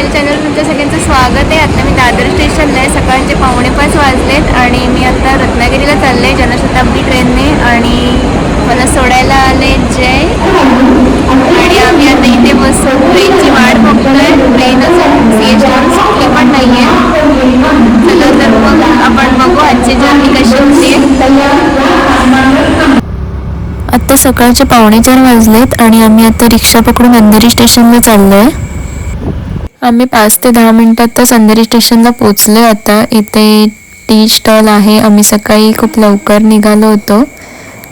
माझ्या चॅनल तुमच्या सगळ्यांचं स्वागत आहे. आता मी दादर स्टेशनला आहे. सकाळचे पावणे पाच वाजलेत आणि मी आता रत्नागिरीला चालले आहे जनशताब्दी ट्रेनने आणि मला सोडायला आले जय. आणि आम्ही आता इथे बसून ट्रेनची वाट बघतोय. ट्रेनच अजून सी एच सुटली पण नाही आहे चला तर मग आपण बघू आजची जर्नी कशी होते. आत्ता सकाळचे पावणे चार वाजलेत आणि आम्ही आता रिक्षा पकडून अंधेरी स्टेशनला चाललो आहे आम्ही पाच ते दहा मिनटात तर अंधेरी स्टेशनला पोचलोय आता. इथे टी स्टॉल आहे. आम्ही सकाळी खूप लवकर निघालो होतो.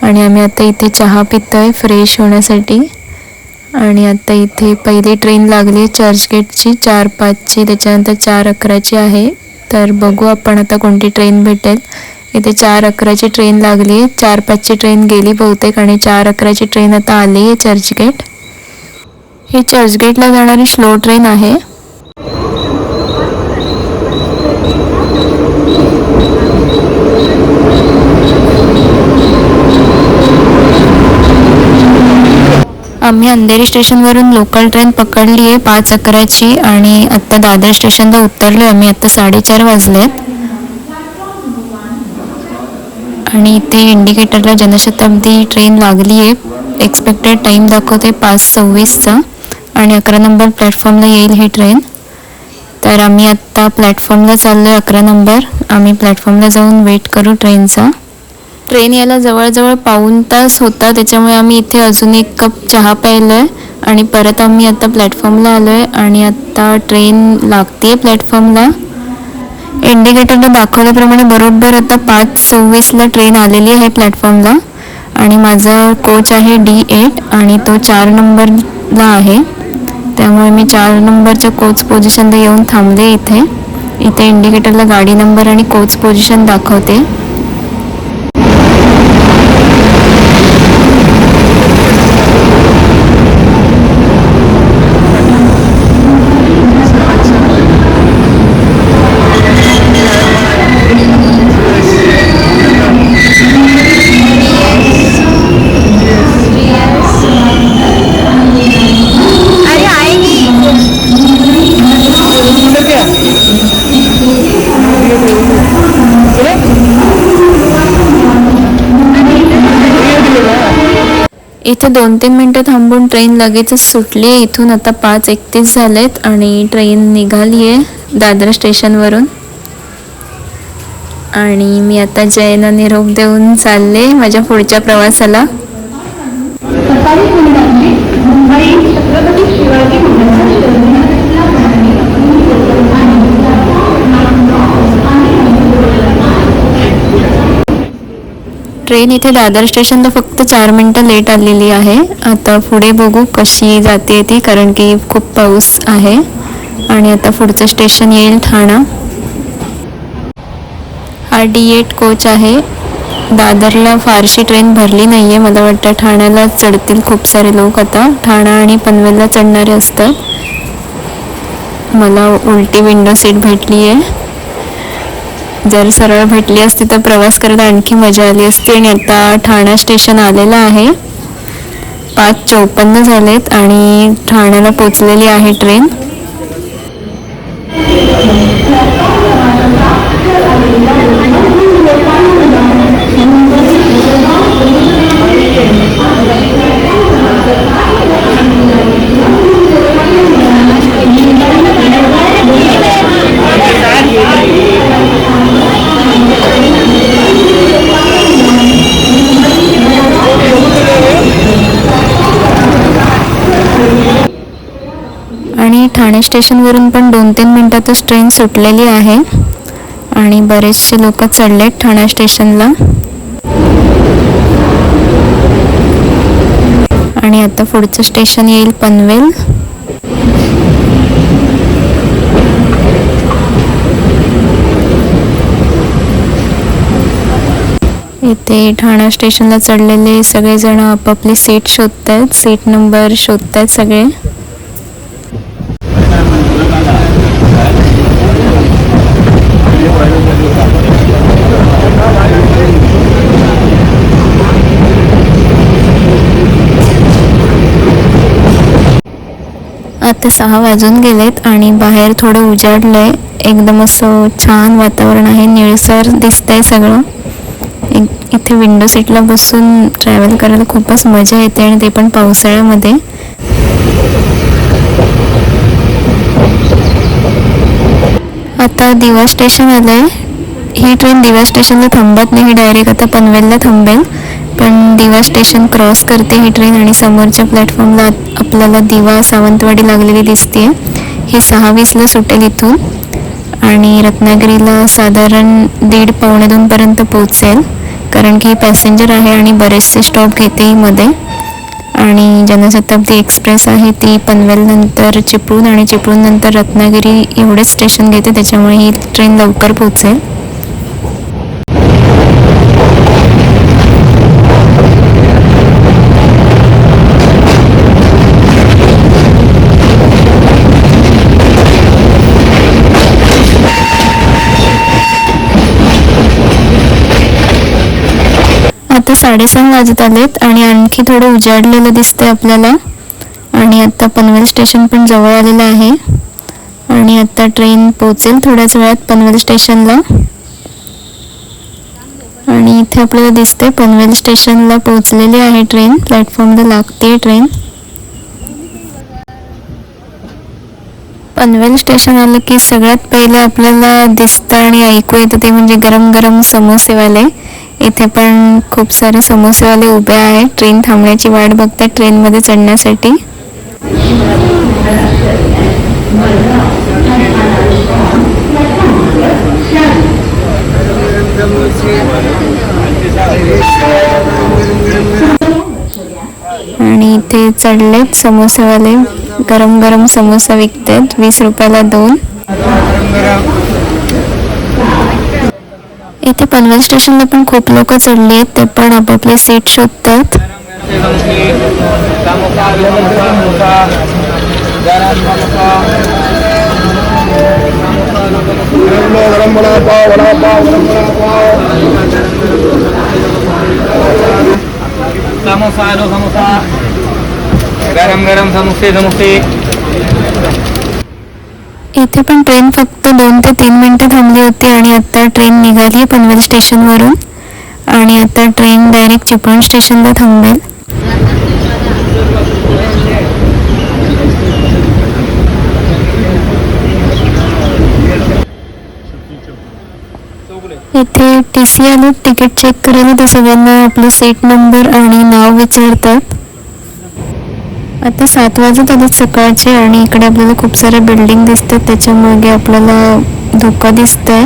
आणि आम्ही आता इथे चहा पितोय फ्रेश होण्यासाठी. आणि आता इथे पहिली ट्रेन लागली आहे चर्चगेटची चार पाचची त्याच्यानंतर चार अकराची आहे. तर बघू आपण आता कोणती ट्रेन भेटेल. इथे चार अकराची ट्रेन लागली आहे. चार पाचची ट्रेन गेली बहुतेक आणि चार अकराची ट्रेन आता आली आहे चर्चगेट ही चर्चगेटला जाणारी स्लो ट्रेन आहे. आम्ही अंधेरी स्टेशनवरून लोकल ट्रेन पकडली आहे पाच अकराची आणि आत्ता दादर स्टेशनला उतरलो आम्ही आत्ता साडेचार वाजलेत आणि इथे इंडिकेटरला जनशताब्दी ट्रेन लागली आहे. एक्सपेक्टेड टाईम दाखवते पाच सव्वीसचा. आणि अकरा नंबर प्लॅटफॉर्मला येईल ही ट्रेन. तर आम्ही आत्ता प्लॅटफॉर्मला चाललो आहे अकरा नंबर आम्ही प्लॅटफॉर्मला जाऊन वेट करू ट्रेनचा ट्रेन यायला जवळजवळ पाऊण तास होता. त्याच्यामुळे आम्ही इथे अजून एक कप चहा प्यायलो आहे आणि परत आम्ही आता प्लॅटफॉर्मला आलो आहे आणि आत्ता ट्रेन लागते प्लॅटफॉर्मला इंडिकेटरला दाखवल्याप्रमाणे बरोबर आता पाच सव्वीसला ट्रेन आलेली आहे प्लॅटफॉर्मला आणि माझा कोच आहे डी एट आणि तो चार नंबरला आहे. त्यामुळे मी चार नंबरच्या कोच पोझिशनला येऊन थांबले इथे. इथे इंडिकेटरला गाडी नंबर आणि कोच पोझिशन दाखवते. इथे दोन तीन मिनटं थांबून ट्रेन लगेचच सुटली आहे इथून आता पाच एकतीस झालेत आणि ट्रेन निघाली आहे दादर स्टेशनवरून आणि मी आता जयना निरोप देऊन चालले माझ्या पुढच्या प्रवासाला. ट्रेन इथे दादर स्टेशनला फक्त चार मिनटं लेट आलेली आहे. आता पुढे बघू कशी जाते ती कारण की खूप पाऊस आहे. आणि आता पुढचं स्टेशन येईल ठाणा. हा डी एट कोच आहे. दादरला फारशी ट्रेन भरली नाही आहे मला वाटतं ठाण्याला चढतील खूप सारे लोक आता. ठाणा आणि पनवेलला चढणारे असतात. मला उलटी विंडो सीट भेटली आहे जर सरळ भेटली असती तर प्रवास करायला आणखी मजा आली असती आणि आता ठाणा स्टेशन आलेलं आहे. पाच चौपन्न झालेत आणि ठाण्याला पोचलेली आहे ट्रेन. ठाणे स्टेशनवरून पण दोन तीन मिनिटातच ट्रेन सुटलेली आहे आणि बरेचसे लोक चढलेत ठाणा स्टेशनला. आणि आता पुढचं स्टेशन येईल पनवेल. इथे ठाणा स्टेशनला चढलेले सगळेजण आपापली सीट शोधत आहेत सीट नंबर शोधत आहेत सगळे. ते सहा वाजून गेलेत आणि बाहेर थोडं उजाडलंय. एकदम असं छान वातावरण आहे. निळसर दिसतंय सगळं. एक- इथे विंडो सीटला बसून ट्रॅव्हल करायला खूपच मजा येते आणि ते पण पावसाळ्यामध्ये. आता दिवा स्टेशन आलंय. ही ट्रेन दिवा स्टेशनला थांबत नाही. डायरेक्ट आता पनवेलला थांबेल. पण दिवा स्टेशन क्रॉस करते ही ट्रेन आणि समोरच्या प्लॅटफॉर्मला आपल्याला दिवा सावंतवाडी लागलेली दिसते ही सहा वीसला सुटेल इथून आणि रत्नागिरीला साधारण दीड पावणे दोनपर्यंत पोहोचेल. कारण की पॅसेंजर आहे आणि बरेचसे स्टॉप घेते ही मध्ये आणि जनशताब्दी एक्सप्रेस आहे ती पनवेलनंतर चिपळूण आणि चिपळूणनंतर रत्नागिरी एवढेच स्टेशन घेते त्याच्यामुळे ही ट्रेन लवकर पोहोचेल. आता साडेसहा वाजत आलेत आणि आणखी थोडं उजाडलेलं दिसतंय आपल्याला. आणि आता पनवेल स्टेशन पण जवळ आलेलं आहे. आणि आता ट्रेन पोहोचेल थोड्याच वेळात पनवेल स्टेशनला. आणि इथे आपल्याला दिसते पनवेल स्टेशनला पोहोचलेली आहे ट्रेन. प्लॅटफॉर्मला लागते ट्रेन. पनवेल स्टेशन आलं की सगळ्यात पहिले आपल्याला दिसतं आणि ऐकू येतं ते म्हणजे गरम गरम समोसेवाले इथे पण खूप सारे समोसेवाले उभे आहेत. ट्रेन थांबण्याची वाट बघतात ट्रेनमध्ये चढण्यासाठी. आणि इथे चढलेत समोसेवाले. गरम गरम समोसा विकतात. वीस रुपयाला दोन. इथे पनवेल स्टेशनला पण खूप लोक चढले आहेत. ते पण आपापले सीट शोधतात गरम समोसा आलो समोसा. गरम गरम समोसे समोसे. इथे पण ट्रेन फक्त दोन ते तीन मिनटं थांबली होती आणि आता ट्रेन निघाली आहे पनवेल स्टेशनवरून आणि आता ट्रेन डायरेक्ट चिपळूण स्टेशनला थांबेल. इथे टी सी आलं तिकीट चेक करायला तर सगळ्यांना आपलं सीट नंबर आणि नाव विचारतात. आता सात वाजत आलेत सकाळचे आणि इकडे आपल्याला खूप साऱ्या बिल्डिंग दिसतात. त्याच्यामागे आपल्याला धोका दिसतंय.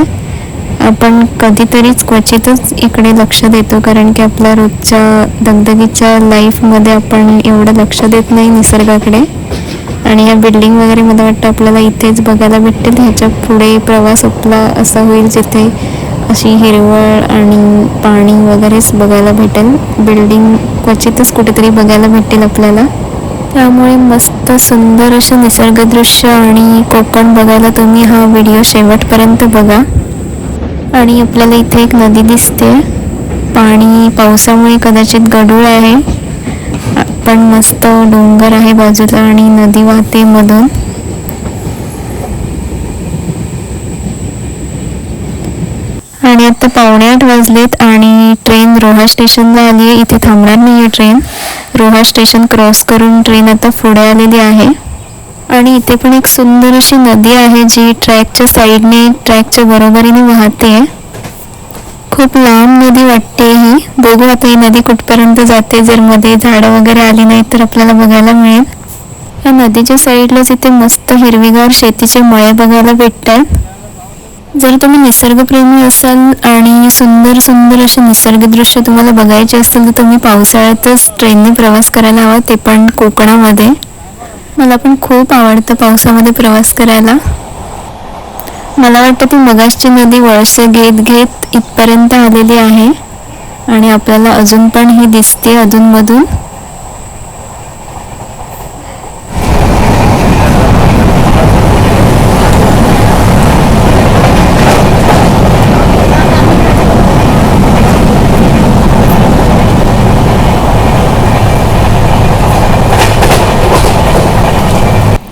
आपण कधीतरीच क्वचितच इकडे लक्ष देतो कारण की आपल्या रोजच्या दगदगीच्या लाईफमध्ये आपण एवढं लक्ष देत नाही निसर्गाकडे. आणि या बिल्डिंग वगैरे मला वाटतं आपल्याला इथेच बघायला भेटतील. ह्याच्या पुढे प्रवास आपला असा होईल जिथे अशी हिरवळ आणि पाणी वगैरेच बघायला भेटेल. बिल्डिंग क्वचितच कुठेतरी बघायला भेटतील आपल्याला. त्यामुळे मस्त सुंदर असं निसर्गदृश्य आणि कोकण बघायला तुम्ही हा व्हिडिओ शेवटपर्यंत बघा. आणि आपल्याला इथे एक नदी दिसते. पाणी पावसामुळे कदाचित गढूळ आहे. पण मस्त डोंगर आहे बाजूला आणि नदी वाहते मधून. आणि आता पावणे आठ वाजलेत आणि ट्रेन रोहा स्टेशनला आली आहे इथे थांबणार नाही आहे ट्रेन रोहा स्टेशन क्रॉस करून ट्रेन आता पुढे आलेली आहे. आणि इथे पण एक सुंदर अशी नदी आहे जी ट्रॅकच्या साईडने ट्रॅकच्या बरोबरीने वाहते. खूप लांब नदी वाटते ही. बघू आता ही नदी कुठपर्यंत जाते. जर मध्ये झाडं वगैरे आली नाही तर आपल्याला बघायला मिळेल. या नदीच्या साईडलाच इथे मस्त हिरवीगार शेतीचे मळे बघायला भेटतात. जर तुम्ही निसर्गप्रेमी असाल आणि सुंदर सुंदर असे निसर्गदृश्य तुम्हाला बघायचे असेल तर तुम्ही पावसाळ्यातच ट्रेनने प्रवास करायला हवा. ते पण कोकणामध्ये. मला पण खूप आवडतं पावसामध्ये प्रवास करायला. मला वाटतं ती मगाशची नदी वळसे घेत घेत इथपर्यंत आलेली आहे आणि आपल्याला अजून पण ही दिसते अधूनमधून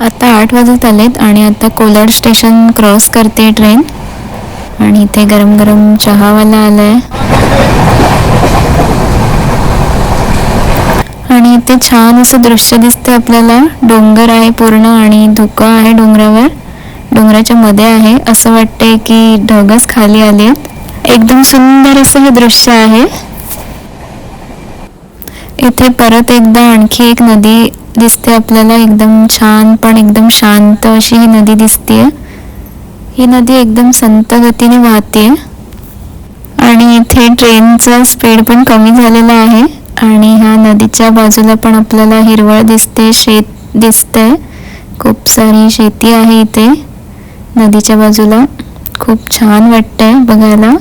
आता आठ वाजत आलेत आणि आता कोलाड स्टेशन क्रॉस करते ट्रेन. आणि इथे गरम गरम चहावाला आलाय. आणि इथे छान असं दृश्य दिसते आपल्याला. डोंगर आहे पूर्ण आणि धुकं आहे डोंगरावर. डोंगराच्या मध्ये आहे. असं वाटतंय की ढगच खाली आलेत. एकदम सुंदर असं हे दृश्य आहे. इथे परत एकदा आणखी एक नदी दिसते आपल्याला एकदम छान पण एकदम शांत अशी ही नदी दिसते ही नदी एकदम संत गतीने वाहते आणि इथे ट्रेनचा स्पीड पण कमी झालेला आहे. आणि ह्या नदीच्या बाजूला पण आपल्याला हिरवळ दिसते शेत दिसतंय. खूप सारी शेती आहे इथे नदीच्या बाजूला. खूप छान वाटतंय बघायला.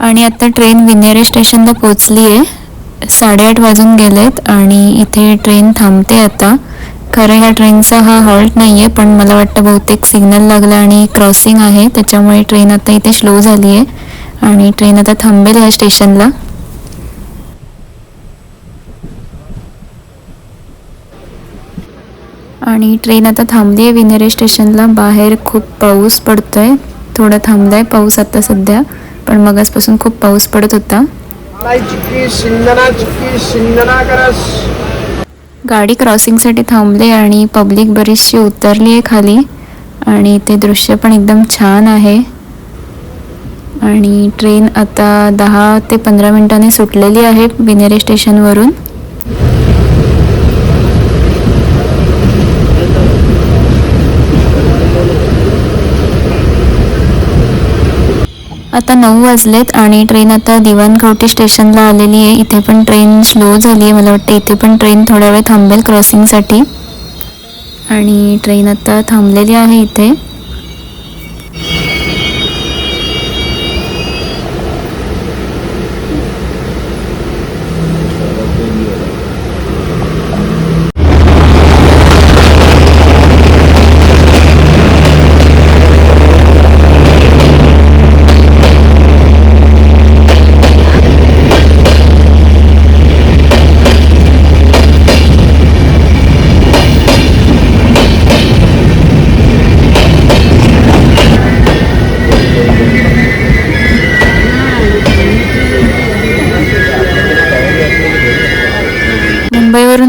आणि आता ट्रेन विनेरे स्टेशनला पोचली आहे साडेआठ वाजून गेलेत आणि इथे ट्रेन थांबते आता. खरं ह्या ट्रेनचा हा हॉल्ट नाही आहे पण मला वाटतं बहुतेक सिग्नल लागला आणि क्रॉसिंग आहे त्याच्यामुळे ट्रेन आता इथे स्लो झाली आहे आणि ट्रेन आता थांबेल ह्या स्टेशनला आणि ट्रेन आता थांबली आहे विनेरे स्टेशनला बाहेर खूप पाऊस पडतोय. थोडा थांबलाय पाऊस आता सध्या. पण मगासपासून खूप पाऊस पडत होता. गाडी क्रॉसिंगसाठी थांबले आणि पब्लिक बरीचशी उतरली आहे खाली. आणि ते दृश्य पण एकदम छान आहे. आणि ट्रेन आता दहा ते पंधरा मिनिटांनी सुटलेली आहे बिनेरे स्टेशनवरून. आता नऊ वाजलेत आणि ट्रेन आता दिवाणखवटी स्टेशनला आलेली आहे. इथे पण ट्रेन स्लो झाली आहे मला वाटतं. इथे पण ट्रेन थोड्या वेळ थांबेल क्रॉसिंगसाठी आणि ट्रेन आता थांबलेली आहे इथे.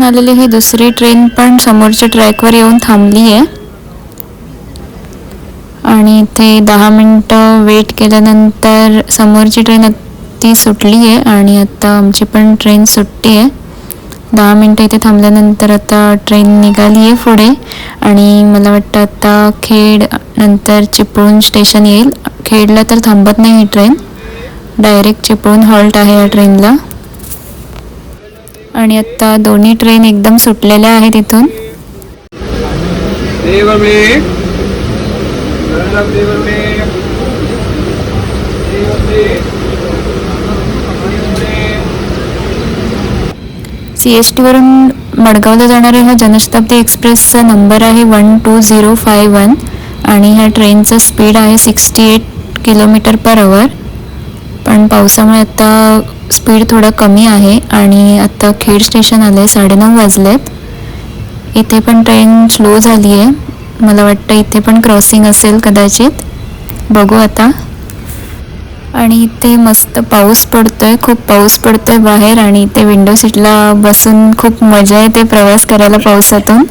मुंबईवरून आलेली ही दुसरी ट्रेन पण समोरच्या ट्रॅकवर येऊन थांबली आहे आणि इथे दहा मिनटं वेट केल्यानंतर समोरची ट्रेन ती सुटली आहे आणि आता आमची पण ट्रेन सुटली आहे दहा मिनटं इथे थांबल्यानंतर आता ट्रेन निघाली आहे पुढे. आणि मला वाटतं आता खेड नंतर चिपळूण स्टेशन येईल. खेडला तर थांबत नाही ही ट्रेन डायरेक्ट चिपळूण हॉल्ट आहे या ट्रेनला आणि आता दोन्ही ट्रेन एकदम सुटलेल्या आहेत इथून. सी एस टीवरून मडगावला जाणाऱ्या ह्या जनशताब्दी एक्सप्रेसचा नंबर आहे one two zero five one आणि ह्या ट्रेनचं स्पीड आहे sixty eight kilometre per hour पण पावसामुळे आता स्पीड थोडा कमी आहे आणि आत्ता खेड स्टेशन आले साडेनऊ वाजलेत. इथे पण ट्रेन स्लो झाली आहे मला वाटतं इथे पण क्रॉसिंग असेल कदाचित. बघू आता. आणि इथे मस्त पाऊस पडतोय खूप पाऊस पडतोय बाहेर आणि इथे विंडो सीटला बसून खूप मजा येते प्रवास करायला पावसातून.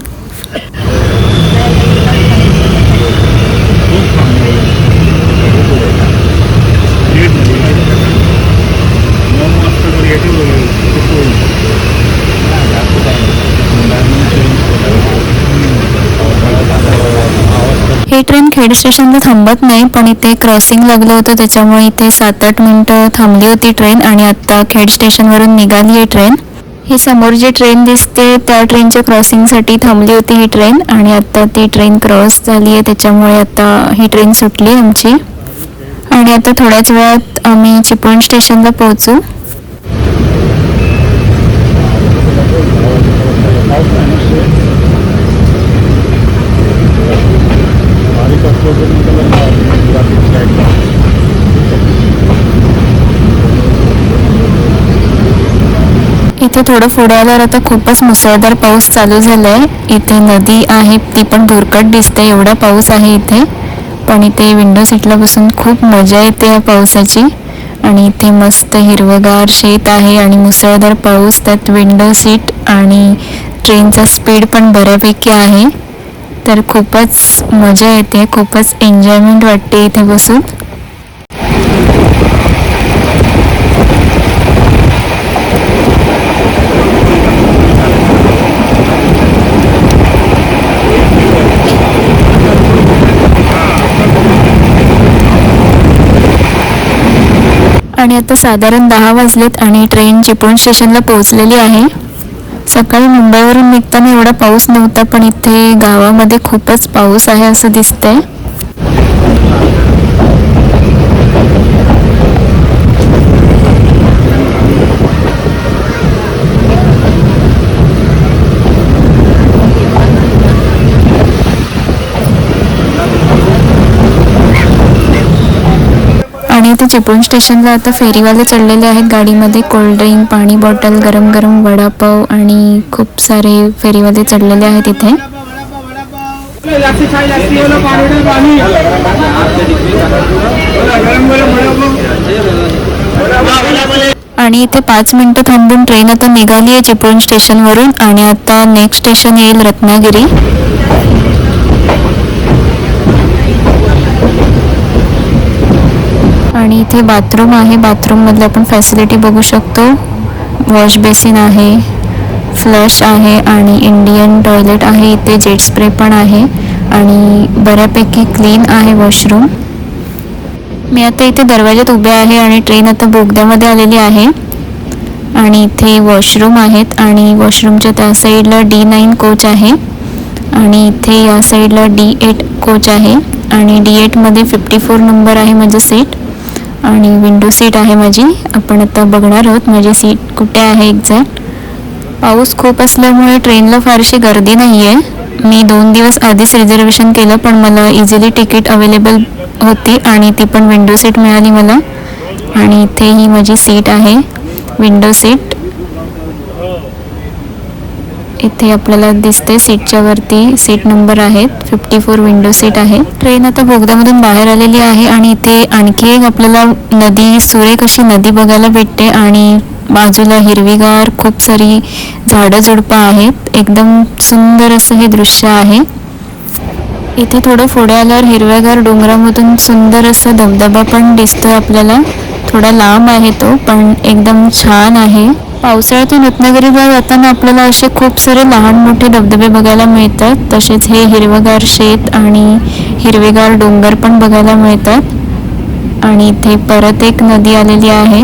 ही ट्रेन खेड स्टेशनला थांबत नाही पण इथे क्रॉसिंग लागलं होतं त्याच्यामुळे इथे सात आठ मिनटं थांबली होती ट्रेन आणि आता खेड स्टेशनवरून निघाली आहे ट्रेन. ही समोर जी ट्रेन दिसते त्या ट्रेनच्या क्रॉसिंगसाठी थांबली होती ही ट्रेन आणि आता ती ट्रेन क्रॉस झाली आहे त्याच्यामुळे आता ही ट्रेन सुटली आमची. आणि आता थोड्याच वेळात आम्ही चिपळूण स्टेशनला पोहोचू. इथे थोडं पुढे आल्यावर आता खूपच मुसळधार पाऊस चालू झालाय. इथे नदी आहे ती पण धुरकट दिसते एवढा पाऊस आहे इथे. पण इथे विंडो सीटला बसून खूप मजा येते या पावसाची. आणि इथे मस्त हिरवगार शेत आहे आणि मुसळधार पाऊस त्यात विंडो सीट आणि ट्रेनचा स्पीड पण बऱ्यापैकी आहे. तर खूपच मजा येते खूपच एन्जॉयमेंट वाटते इथे बसून. आणि आता साधारण दहा वाजलेत आणि ट्रेन चिपळूण स्टेशनला पोहोचलेली आहे. सकाळी मुंबईवरून निघताना एवढा पाऊस नव्हता पण इथे गावामध्ये खूपच पाऊस आहे असं दिसतंय. आणि इथे चिपळूण स्टेशनला आता फेरीवाले चढलेले आहेत गाडीमध्ये. कोल्ड्रिंक पाणी बॉटल गरम गरम वडापाव आणि खूप सारे फेरीवाले चढलेले आहेत इथे. आणि इथे पाच मिनिटं थांबून ट्रेन आता निघाली आहे चिपळूण स्टेशनवरून आणि आता नेक्स्ट स्टेशन येईल रत्नागिरी. आणि इथे बाथरूम आहे. बाथरूममधले आपण फॅसिलिटी बघू शकतो. वॉश बेसिन आहे. फ्लश आहे आणि इंडियन टॉयलेट आहे. इथे जेट स्प्रे पण आहे. आणि बऱ्यापैकी क्लीन आहे वॉशरूम मी आता इथे दरवाज्यात उभे आहे आणि ट्रेन आता बोगद्यामध्ये आलेली आहे. आणि इथे वॉशरूम आहेत. आणि वॉशरूमच्या त्या साईडला डी नाईन कोच आहे. आणि इथे या साईडला डी एट कोच आहे. आणि डी एटमध्ये फिफ्टी फोर नंबर आहे माझं सीट आणि विंडो सीट आहे माझी. आपण आता बघणार आहोत माझी सीट कुठे आहे एक्झॅक्ट पाऊस खूप असल्यामुळे ट्रेनला फारशी गर्दी नाही आहे मी दोन दिवस आधीच रिझर्वेशन केलं पण मला इझिली तिकीट अवेलेबल होती आणि ती पण विंडो सीट मिळाली मला. आणि इथे ही माझी सीट आहे विंडो सीट इथे आपल्याला दिसते सीटच्या वरती सीट नंबर आहेत. फिफ्टी फोर विंडो सीट आहे. ट्रेन आता बोगद्यामधून बाहेर आलेली आहे आणि इथे आणखी एक आपल्याला नदी सुरेख अशी नदी बघायला भेटते आणि बाजूला हिरवीगार खूप सारी झाडं झुडपं आहेत. एकदम सुंदर असं हे दृश्य आहे. इथे थोडं पुढे आल्यावर हिरव्यागार डोंगरामधून सुंदर असा धबधबा पण दिसतोय आपल्याला. थोडा लांब आहे तो पण एकदम छान आहे. पावसाळ्यातून रत्नागिरीला जाताना आपल्याला असे खूप सारे लहान मोठे धबधबे बघायला मिळतात तसेच हे हिरवगार शेत आणि हिरवेगार डोंगर पण बघायला मिळतात. आणि इथे परत एक नदी आलेली आहे.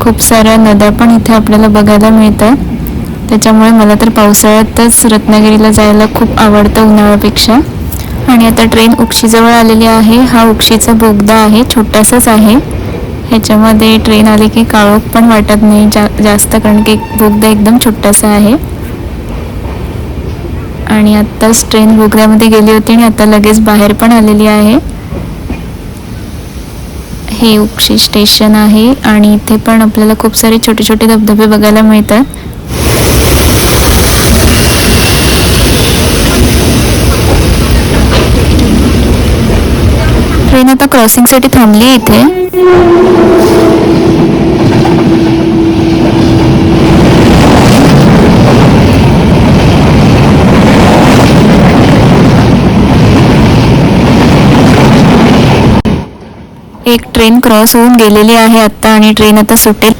खूप साऱ्या नद्या पण इथे आपल्याला बघायला मिळतात. त्याच्यामुळे मला तर पावसाळ्यातच रत्नागिरीला जायला खूप आवडतं उन्हाळ्यापेक्षा. आणि आता ट्रेन उक्षीजवळ आलेली आहे. हा उक्षीचा बोगदा आहे छोटासाच आहे. ह्याच्यामध्ये ट्रेन आली की काळोख पण वाटत नाही जा जास्त कारण की बोगदा एकदम छोटासा आहे. आणि आत्ताच ट्रेन बोगद्यामध्ये गेली होती आणि आता लगेच बाहेर पण आलेली आहे. हे उक्षी स्टेशन आहे आणि इथे पण आपल्याला खूप सारे छोटे छोटे धबधबे बघायला मिळतात. ट्रेन आता क्रॉसिंगसाठी थांबली आहे इथे. एक ट्रेन क्रॉस होऊन गेलेली आहे आत्ता आणि ट्रेन आता सुटेल.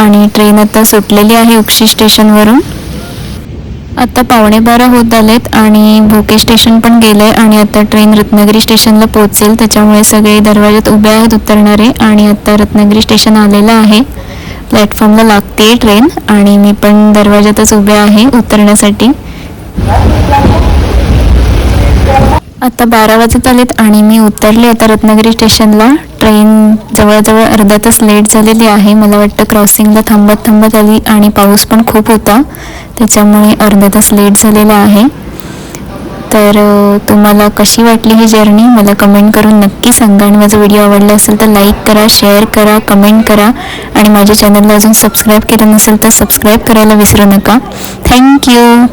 आणि ट्रेन आता सुटलेली आहे उक्षी स्टेशनवरून. आत्ता पावणे बारा होत आलेत आणि भोके स्टेशन पण गेलंय आणि आता ट्रेन रत्नागिरी स्टेशनला पोहोचेल. त्याच्यामुळे सगळे दरवाज्यात उभे आहेत उतरणारे आणि आता रत्नागिरी स्टेशन आलेलं आहे. प्लॅटफॉर्मला लागते ट्रेन आणि मी पण दरवाज्यातच उभे आहे उतरण्यासाठी. आता बारा वाजत आलेत आणि मी उतरले आता रत्नागिरी स्टेशनला. ट्रेन जवळजवळ अर्धा तास लेट झालेली आहे. मला वाटतं क्रॉसिंगला थांबत थांबत आली आणि पाऊस पण खूप होता. त्याच्यामुळे अर्धा तास लेट झालेला आहे. तर तुम्हाला कशी वाटली ही जर्नी मला कमेंट करून नक्की सांगा. आणि माझा व्हिडिओ आवडला असेल तर लाईक करा शेअर करा कमेंट करा. आणि माझ्या चॅनलला अजून सबस्क्राईब केलं नसेल तर सबस्क्राईब करायला विसरू नका. थँक्यू